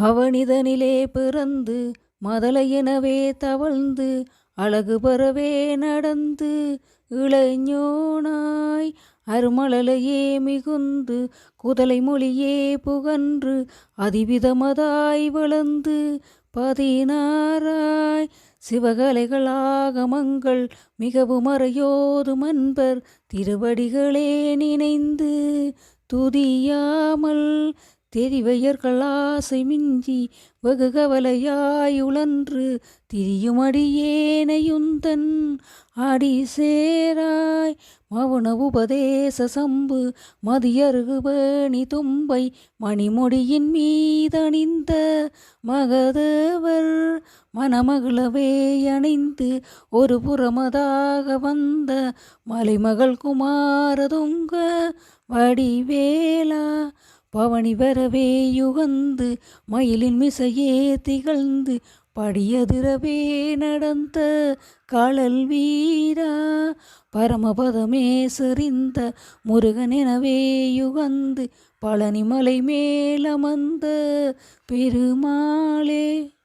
அவனிதனிலே பிறந்து மதலையெனவே தவழ்ந்து அழகு பெறவே நடந்து இளைஞோனாய் அருமழலையே மிகுந்து குதலை மொழியே புகன்று அதிவிதமதாய் வளர்ந்து பதினாராய் சிவகலைகளாக மங்கள் மிகவும் அறையோது மன்பர் திருவடிகளே நினைந்து துதியாமல் தெரிவையர்களாசை மிஞ்சி வெகு கவலையாய் உழன்று திரியுமடியேனையுந்தன் அடி சேராய் மவுன உபதேச சம்பு மதியருகுபேணி தும்பை மணிமொழியின் மீதணிந்த மகதேவர் மணமகளவே அணிந்து ஒரு புறமதாக வந்த மலைமகள் குமாரதுங்க வடிவேல் பவனி வரவே யுகந்து மயிலின் மிசையே திகழ்ந்து படியதிரவே நடந்த காலல் வீரா. பரமபதமே செறிந்த முருகனெனவே யுகந்து பழனிமலை மேலமர்ந்த பெருமாளே.